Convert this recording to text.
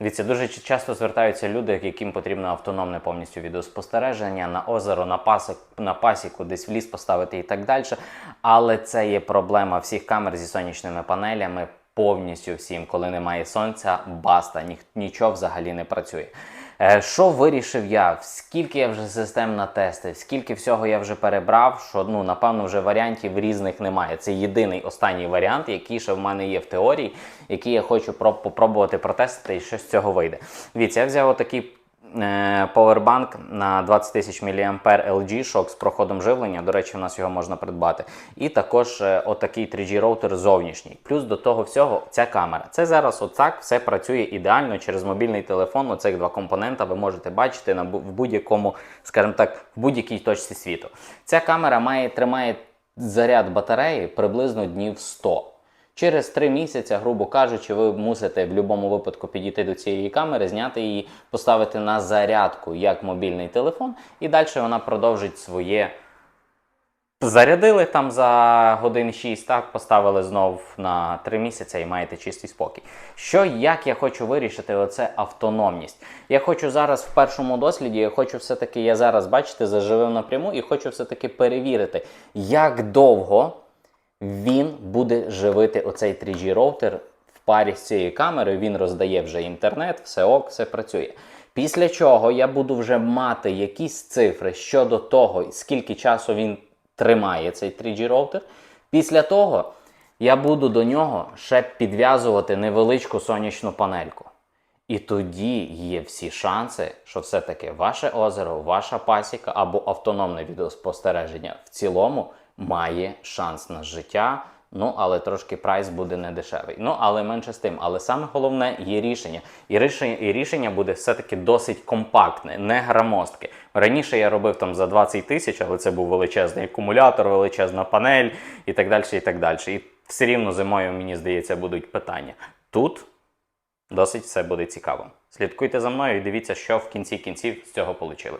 Дивіться, дуже часто звертаються люди, яким потрібно автономне повністю відеоспостереження на озеро, на пасик, на пасіку, десь в ліс поставити і так далі. Але це є проблема всіх камер зі сонячними панелями. Повністю всім, коли немає сонця, баста, ні, нічого взагалі не працює. Е, Що вирішив я? Скільки я вже систем натестив, скільки всього я вже перебрав, що ну напевно вже варіантів різних немає. Це єдиний останній варіант, який ще в мене є в теорії, який я хочу проб- попробувати протестити, і що з цього вийде. Дивіться, я взяв отакий Powerbank на 20 тисяч мА LG Shock з проходом живлення. До речі, у нас його можна придбати. І також е, отакий 3G роутер зовнішній. Плюс до того всього ця камера. Це зараз отак все працює ідеально через мобільний телефон. Оцих два компонента ви можете бачити на в будь-якому, скажімо так, в будь-якій точці світу. Ця камера має тримає заряд батареї приблизно днів 100. Через три місяці, грубо кажучи, ви мусите в будь-якому випадку підійти до цієї камери, зняти її, поставити на зарядку як мобільний телефон, і далі вона продовжить своє. Зарядили там за годин 6, так, поставили знов на 3 місяці і маєте чистий спокій. Що, як я хочу вирішити, оце автономність. Я хочу зараз в першому досліді, я хочу все-таки, я зараз, бачите, заживив напряму і хочу все-таки перевірити, як довго він буде живити оцей 3G роутер в парі з цією камерою. Він роздає вже інтернет, все ок, все працює. Після чого я буду вже мати якісь цифри щодо того, скільки часу він тримає цей 3G роутер. Після того я буду до нього ще підв'язувати невеличку сонячну панельку. І тоді є всі шанси, що все-таки ваше озеро, ваша пасіка або автономне відеоспостереження в цілому має шанс на життя. Ну, але трошки прайс буде не дешевий. Ну, але менше з тим. Але саме головне є рішення. І рішення, і рішення буде все-таки досить компактне, не громоздке. Раніше я робив там за 20 тисяч, але це був величезний акумулятор, величезна панель і так далі. І так далі. І все рівно зимою, мені здається, будуть питання. Тут Досить все буде цікаво. Слідкуйте за мною і дивіться, що в кінці кінців з цього вийшло.